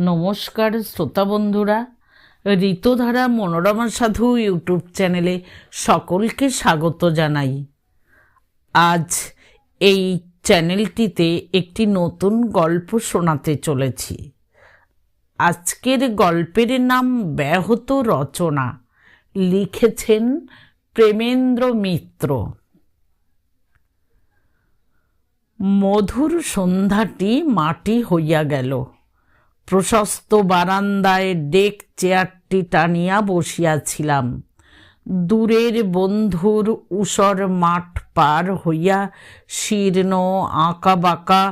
নমস্কার শ্রোতা বন্ধুরা, ঋতুধারা মনোরমা সাধু ইউটিউব চ্যানেলে সকলকে স্বাগত জানাই। আজ এই চ্যানেলটিতে একটি নতুন গল্প শোনাতে চলেছি। আজকের গল্পের নাম ব্যাহত রচনা, লিখেছেন প্রেমেন্দ্র মিত্র। মধুর সন্ধ্যাটি মাটি হইয়া গেল। প্রশস্ত বারান্দায় ডেক চেয়ারটি টানিয়া বসিয়াছিলাম। দূরের বন্ধুর উষর মাঠ পার হইয়া শীর্ণ আঁকাবাঁকা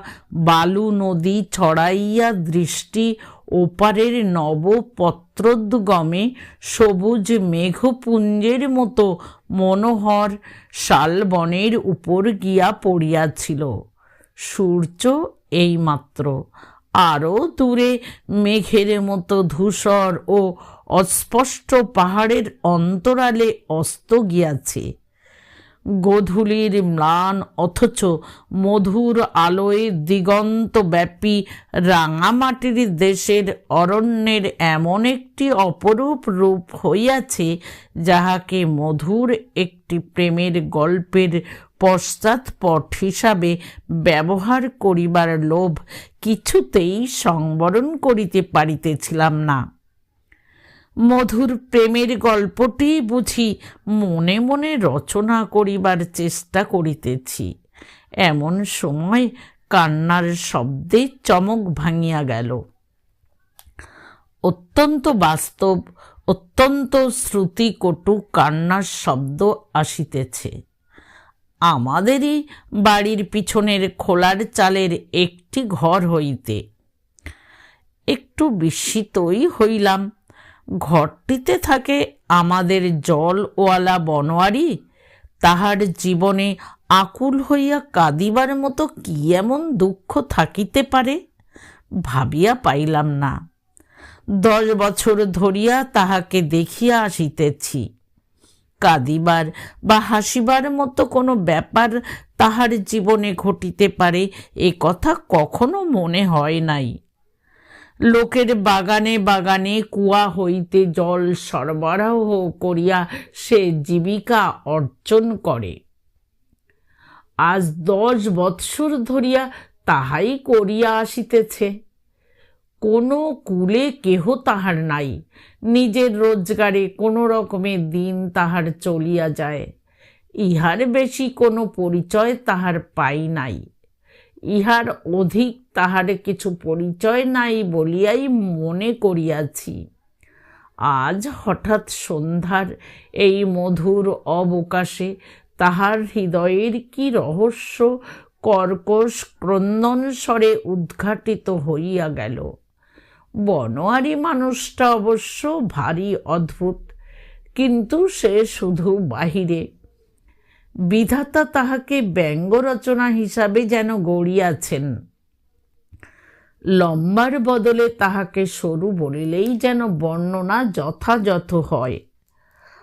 বালু নদী ছড়াইয়া দৃষ্টি ওপারের নবপত্রোদ্গমে সবুজ মেঘপুঞ্জের মতো মনোহর শালবনের উপর গিয়া পড়িয়াছিল। সূর্য এইমাত্র আরও দূরে মেঘের মতো ধূসর ও অস্পষ্ট পাহাড়ের অন্তরালে অস্ত গিয়াছে। গোধূলির ম্লান অথচ মধুর আলোয় দিগন্তব্যাপী রাঙামাটির দেশের অরণ্যের এমন একটি অপরূপ রূপ হইয়াছে, যাহাকে মধুর একটি প্রেমের গল্পের পশ্চাৎপট হিসাবে ব্যবহার করিবার লোভ কিছুতেই সংবরণ করিতে পারিতেছিলাম না। মধুর প্রেমের গল্পটি বুঝি মনে মনে রচনা করিবার চেষ্টা করিতেছি। এমন সময় কান্নার শব্দে চমক ভাঙিয়া গেল। অত্যন্ত বাস্তব, অত্যন্ত শ্রুতিকটু কান্নার শব্দ আসিতেছে। আমাদেরই বাড়ির পিছনের খোলার চালের একটি ঘর হইতে। একটু বিস্মিতই হইলাম। ঘরটিতে থাকে আমাদের জলওয়ালা বনোয়ারি। তাহার জীবনে আকুল হইয়া কাঁদিবার মতো কি এমন দুঃখ থাকিতে পারে ভাবিয়া পাইলাম না। দশ বছর ধরিয়া তাহাকে দেখিয়া আসিতেছি। কাঁদিবার বা হাসিবার মতো কোনো ব্যাপার তাহার জীবনে ঘটিতে পারে, এ কথা কখনো মনে হয় নাই। লোকের বাগানে বাগানে কুয়া হইতে জল সরবরাহ করিয়া সে জীবিকা অর্জন করে। আজ দশ বৎসর ধরিয়া তাহাই করিয়া আসিতেছে। কোনো কুলে কেহ তাহার নাই। নিজের রোজগারে কোনো রকমে দিন তাহার চলিয়া যায়। ইহার বেশি কোনো পরিচয় তাহার পাই নাই। ইহার অধিক তাহার কিছু পরিচয় নাই বলিয়াই মনে করিয়াছি। আজ হঠাৎ সন্ধ্যার এই মধুর অবকাশে তাহার হৃদয়ের কি রহস্য, কর্কশ ক্রন্দন স্বরে উদ্ঘাটিত হইয়া গেল। বনোয়ারি মানুষটা অবশ্য ভারী অদ্ভুত, কিন্তু সে শুধু বাহিরে। বিধাতা তাহাকে ব্যঙ্গ রচনা হিসাবে যেন গড়িয়াছেন। লম্বার বদলে তাহাকে সরু বলিলেই যেন বর্ণনা যথাযথ হয়।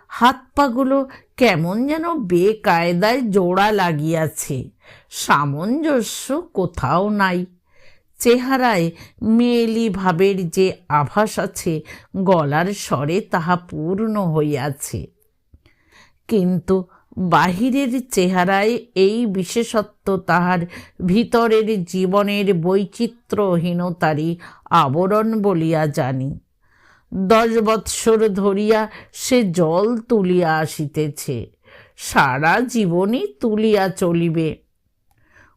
হাত পাগুলো কেমন যেন বেকায়দায় জোড়া লাগিয়াছে, সামঞ্জস্য কোথাও নাই। চেহারায় মেয়েলি ভাবের যে আভাস আছে, গলার স্বরে তাহা পূর্ণ হইয়াছে। কিন্তু বাহিরের চেহারায় এই বিশেষত্ব তাহার ভিতরের জীবনের বৈচিত্র্যহীনতারই আবরণ বলিয়া জানি। দশ বৎসর ধরিয়া সে জল তুলিয়া আসিতেছে, সারা জীবনই তুলিয়া চলিবে।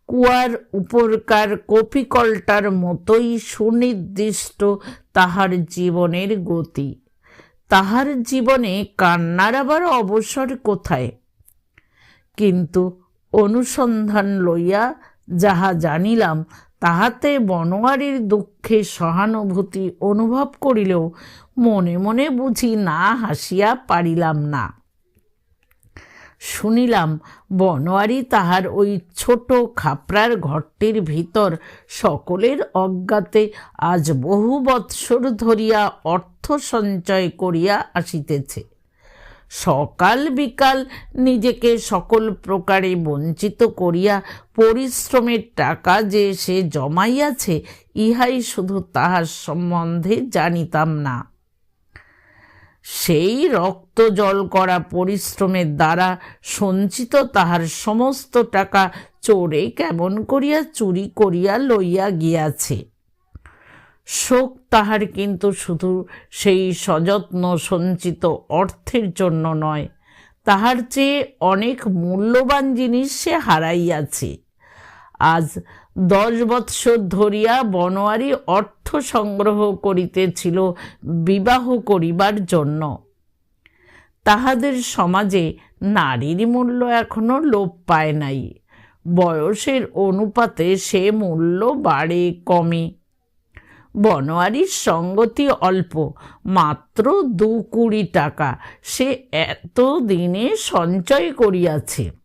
কুয়ার উপরকার কপিকলটার মতোই সুনির্দিষ্ট তাহার জীবনের গতি। তাহার জীবনে কান্নার আবার অবসর কোথায়? কিন্তু অনুসন্ধান লইয়া যাহা জানিলাম, তাহাতে বনোয়ারির দুঃখে সহানুভূতি অনুভব করিলেও মনে মনে বুঝি না হাসিয়া পারিলাম না। শুনিলাম বনোয়ারি তাহার ওই ছোট খাপড়ার ঘরটির ভিতর সকলের অজ্ঞাতে আজ বহু বৎসর ধরিয়া অর্থ সঞ্চয় করিয়া আসিতেছে। সকাল বিকাল নিজেকে সকল প্রকারে বঞ্চিত করিয়া পরিশ্রমের টাকা যে সে জমাইয়াছে, ইহাই শুধু তাহার সম্বন্ধে জানিতাম না। সেই রক্ত জল করা পরিশ্রমের দ্বারা সঞ্চিত তাহার সমস্ত টাকা চোরে কেমন করিয়া চুরি করিয়া লইয়া গিয়াছে। শোক তাহার কিন্তু শুধু সেই সযত্ন সঞ্চিত অর্থের জন্য নয়, তাহার চেয়ে অনেক মূল্যবান জিনিস সে হারাইয়াছে। আজ দশ বৎসর ধরিয়া বনোয়ারি অর্থ সংগ্রহ করিতেছিল বিবাহ করিবার জন্য। তাহাদের সমাজে নারীর মূল্য এখনও লোপ পায় নাই। বয়সের অনুপাতে সে মূল্য বাড়ে কমে। বনোয়ারির সঙ্গতি অল্প, মাত্র দু কুড়ি টাকা। সে এত দিনে সঞ্চয় করিয়াছে।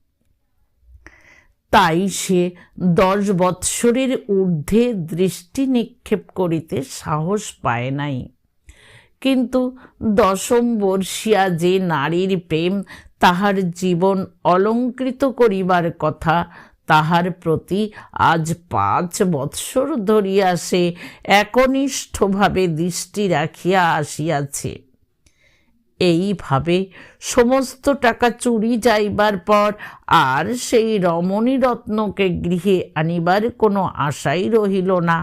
তাই সে দশ বৎসরের ঊর্ধ্বে দৃষ্টি নিক্ষেপ করিতে সাহস পায় নাই। কিন্তু দশম বর্ষিয়া যে নারীর প্রেম তাহার জীবন অলঙ্কৃত করিবার কথা, তাহার প্রতি আজ পাঁচ বৎসর ধরিয়া সে একনিষ্ঠভাবে দৃষ্টি রাখিয়া আসিয়াছে। এইভাবে সমস্ত টাকা চুরি যাইবার পর আর সেই রমণী রত্নকে গৃহে আনিবার কোনো আশাই রহিল না।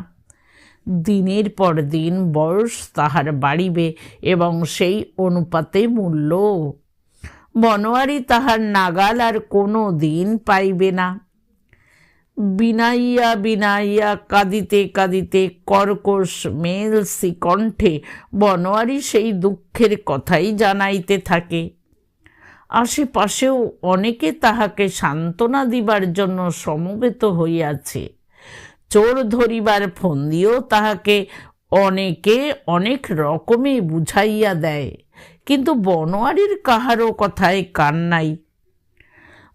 দিনের পর দিন বয়স তাহার বাড়িবে এবং সেই অনুপাতে মূল্য। বনোয়ারি তাহার নাগাল আর কোনো দিন পাইবে না। বিনাইয়া বিনাইয়া কাঁদিতে কাঁদিতে কর্কশ মেলসি কণ্ঠে বনোয়ারি সেই দুঃখের কথাই জানাইতে থাকে। আশেপাশেও অনেকে তাহাকে সান্ত্বনা দিবার জন্য সমবেত হইয়াছে। চোর ধরিবার ফন্দিও তাহাকে অনেকে অনেক রকমে বুঝাইয়া দেয়। কিন্তু বনোয়ারির কাহারও কথায় কান নাই।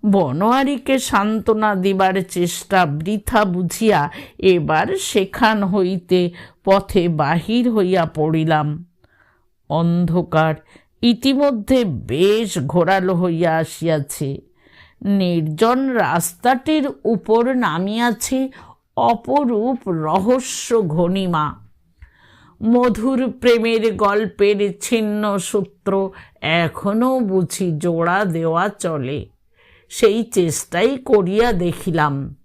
বনোয়ারিকে সান্ত্বনা দিবার চেষ্টা বৃথা বুঝিয়া এবার সেখান হইতে পথে বাহির হইয়া পড়িলাম। অন্ধকার, ইতিমধ্যে বেশ ঘোরালো হইয়া আসিয়াছে। নির্জন রাস্তাটির উপর নামিয়াছে অপরূপ রহস্য ঘনিমা। মধুর প্রেমের গল্পের ছিন্ন সূত্র এখনও বুঝি জোড়া দেওয়া চলে। সেই চেষ্টাই করিয়া দেখিলাম।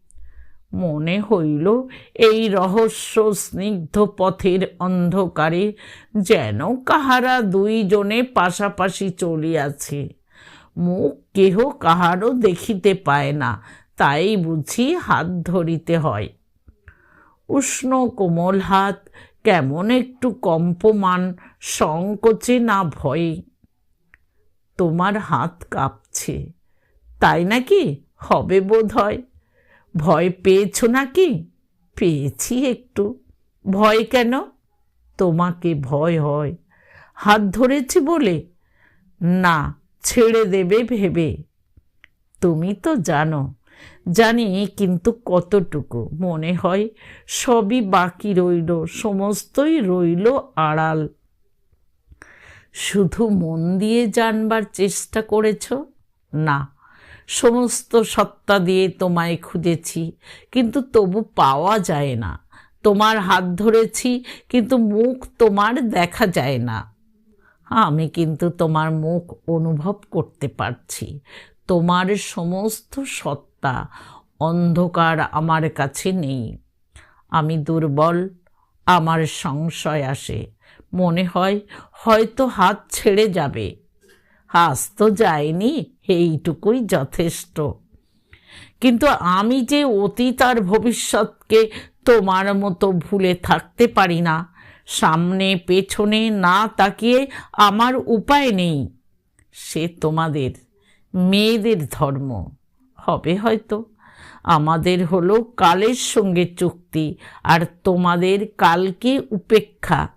মনে হইল, এই রহস্য স্নিগ্ধ পথের অন্ধকারে যেন কাহারা দুইজনে পাশাপাশি চলিয়াছে। মুখ কেহ কাহারও দেখিতে পায় না, তাই বুঝি হাত ধরিতে হয়। উষ্ণ কোমল হাত, কেমন একটু কম্পমান, সংকোচে না ভয়ে। তোমার হাত কাঁপছে। তাই নাকি? হবে বোধ হয় ভয় পেয়েছ নাকি? পেয়েছি একটু। ভয় কেন? তোমাকে ভয় হয়। হাত ধরেছি বলে? না, ছেড়ে দেবে ভেবে। তুমি তো জানো, জানি কিন্তু কতটুকু। মনে হয় সবই বাকি রইল, সমস্তই রইল আড়াল। শুধু মন দিয়ে জানবার চেষ্টা করেছ? না সমস্ত সত্তা দিয়ে তোমায় খুঁজেছি, কিন্তু তবু পাওয়া যায় না। তোমার হাত ধরেছি, কিন্তু মুখ তোমার দেখা যায় না। আমি কিন্তু তোমার মুখ অনুভব করতে পারছি। তোমার সমস্ত সত্তা অন্ধকার আমার কাছে নেই। আমি দুর্বল, আমার সংশয় আসে। মনে হয় হয়তো হাত ছেড়ে যাবে। আজ তো যায়নি এইটুকুই যথেষ্ট। কিন্তু আমি যে অতীত আর ভবিষ্যৎকে তোমার মতো ভুলে থাকতে পারি না, সামনে পেছনে না তাকিয়ে আমার উপায় নেই। সে তোমাদের, মেয়েদের ধর্ম। হবে হয়তো। আমাদের হলো কালের সঙ্গে চুক্তি, আর তোমাদের কালকে উপেক্ষা।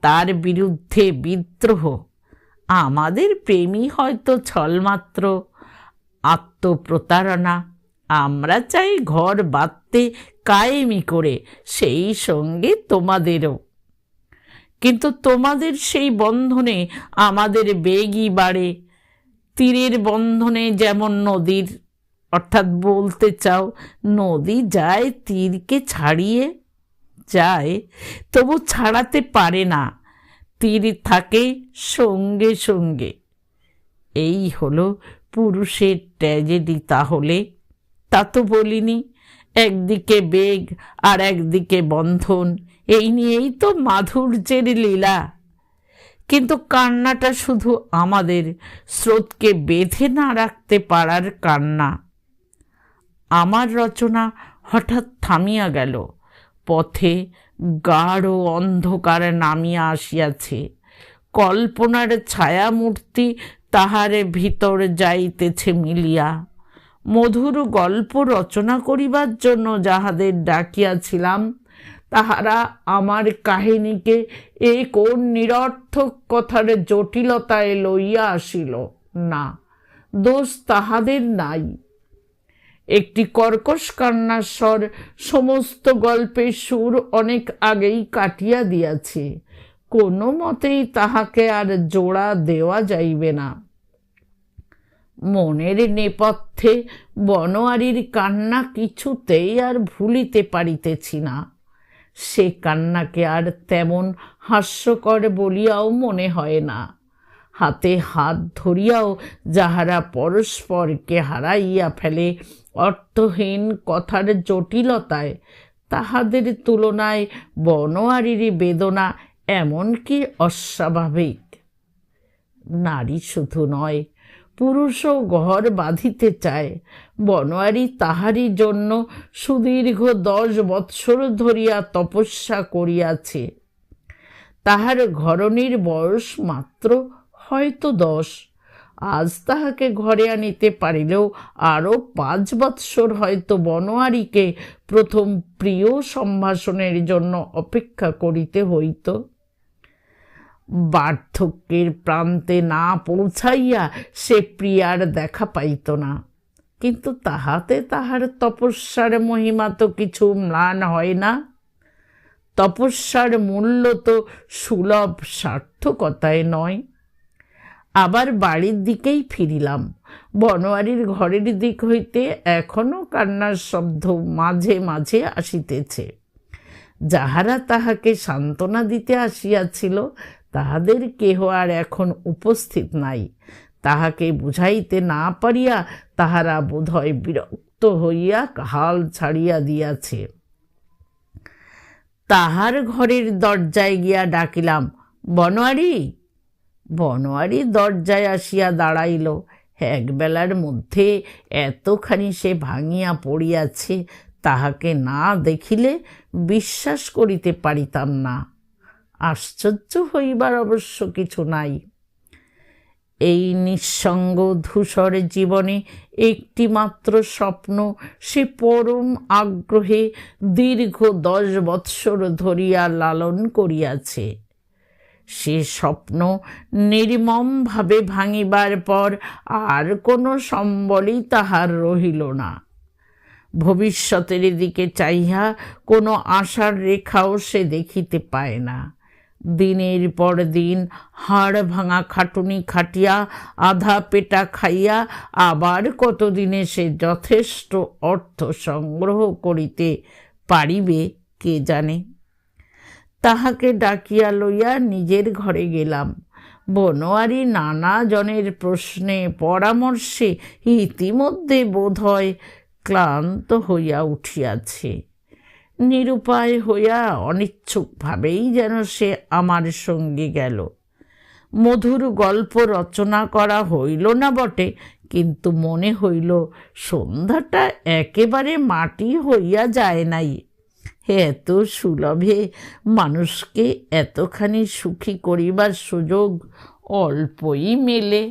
তার বিরুদ্ধে বিদ্রোহ। আমাদের প্রেমই হয়তো ছলমাত্র, আত্মপ্রতারণা। আমরা চাই ঘর বাঁধতে কায়েমি করে, সেই সঙ্গে তোমাদেরও। কিন্তু তোমাদের সেই বন্ধনে আমাদের বেগই বাড়ে। তীরের বন্ধনে যেমন নদীর, অর্থাৎ বলতে চাও, নদী যায় তীরকে ছাড়িয়ে যায়, তবু ছাড়াতে পারে না। তীর থাকে সঙ্গে সঙ্গে। এই হলো পুরুষের ট্র্যাজেডি তাহলে। তা তো বলিনি। একদিকে বেগ আর একদিকে বন্ধন, এই নিয়েই তো মাধুর্যের লীলা। কিন্তু কান্নাটা শুধু আমাদের স্রোতকে বেঁধে না রাখতে পারার কান্না। আমার রচনা হঠাৎ থামিয়া গেল। পথে গাঢ় অন্ধকারে নামিয়া আসিয়াছে। কল্পনার ছায়ামূর্তি তাহারে ভিতর যাইতেছে মিলিয়া। মধুর গল্প রচনা করিবার জন্য যাহাদের ডাকিয়াছিলাম, তাহারা আমার কাহিনীকে এ কোন নিরর্থক কথার জটিলতায় লইয়া আসিল। না, দোষ তাহাদের নাই। একটি কর্কশ কান্নার স্বর সমস্ত গল্পের সুর অনেক আগেই কাটিয়া দিয়াছে। কোনো মতেই তাহাকে আর জোড়া দেওয়া যাইবে না। মনের নেপথ্যে বনোয়ারির কান্না কিছুতেই আর ভুলিতে পারিতেছি না। সে কান্নাকে আর তেমন হাস্যকর বলিয়াও মনে হয় না। হাতে হাত ধরিয়াও যাহারা পরস্পরকে হারাইয়া ফেলে, অর্থহীন কথার জটিলতায় তাহাদের তুলনায় বনোয়ারির বেদনা এমন কি অস্বাভাবিক। নারী শুধু নয় পুরুষও ঘর বাঁধিতে চায়। বনোয়ারি তাহারই জন্য সুদীর্ঘ দশ বৎসর ধরিয়া তপস্যা করিয়াছে। তাহার ঘরণীর বয়স মাত্র হয়তো দশ। আজ তাহাকে ঘরে আনিতে পারিলেও আরও পাঁচ বৎসর হয়তো বনোয়ারিকে প্রথম প্রিয় সম্ভাষণের জন্য অপেক্ষা করিতে হইত। বার্ধক্যের প্রান্তে না পৌঁছাইয়া সে প্রিয়ার দেখা পাইত না। কিন্তু তাহাতে তাহার তপস্যার মহিমা তো কিছু ম্লান হয় না। তপস্যার মূল্য তো সুলভ সার্থকতায় নয়। আবার বাড়ির দিকেই ফিরিলাম। বনোয়ারির ঘরের দিক হইতে এখনও কান্নার শব্দ মাঝে মাঝে আসিতেছে। যাহারা তাহাকে সান্ত্বনা দিতে আসিয়াছিল, তাহাদের কেহ আর এখন উপস্থিত নাই। তাহাকে বুঝাইতে না পারিয়া তাহারা বোধহয় বিরক্ত হইয়া হাল ছাড়িয়া দিয়াছে। তাহার ঘরের দরজায় গিয়া ডাকিলাম, বনোয়ারি বনোয়ারি দরজায় আসিয়া দাঁড়াইল। একবেলার মধ্যে এতখানি সে ভাঙিয়া পড়িয়াছে, তাহাকে না দেখিলে বিশ্বাস করিতে পারিতাম না। আশ্চর্য হইবার অবশ্য কিছু নাই। এই নিঃসঙ্গ ধূসর জীবনে একটি মাত্র স্বপ্ন সে পরম আগ্রহে দীর্ঘ দশ বৎসর ধরিয়া লালন করিয়াছে। সে স্বপ্ন নির্মমভাবে ভাঙিবার পর আর কোনো সম্বলই তাহার রহিল না। ভবিষ্যতের দিকে চাইয়া কোনো আশার রেখাও সে দেখিতে পায় না। দিনের পর দিন হাড় ভাঙা খাটুনি খাটিয়া, আধা পেটা খাইয়া আবার কতদিনে সে যথেষ্ট অর্থ সংগ্রহ করিতে পারিবে কে জানে। তাহাকে ডাকিয়া লইয়া নিজের ঘরে গেলাম। বনোয়ারি নানা জনের প্রশ্নে পরামর্শে ইতিমধ্যে বোধ হয় ক্লান্ত হইয়া উঠিয়াছে। নিরুপায় হইয়া অনিচ্ছুকভাবেই যেন সে আমার সঙ্গে গেল। মধুর গল্প রচনা করা হইল না বটে, কিন্তু মনে হইল সন্ধ্যাটা একেবারে মাটি হইয়া যায় নাই। এত সুলভে মানুষকে এতখানি সুখী করিবার সুযোগ অল্পই মেলে।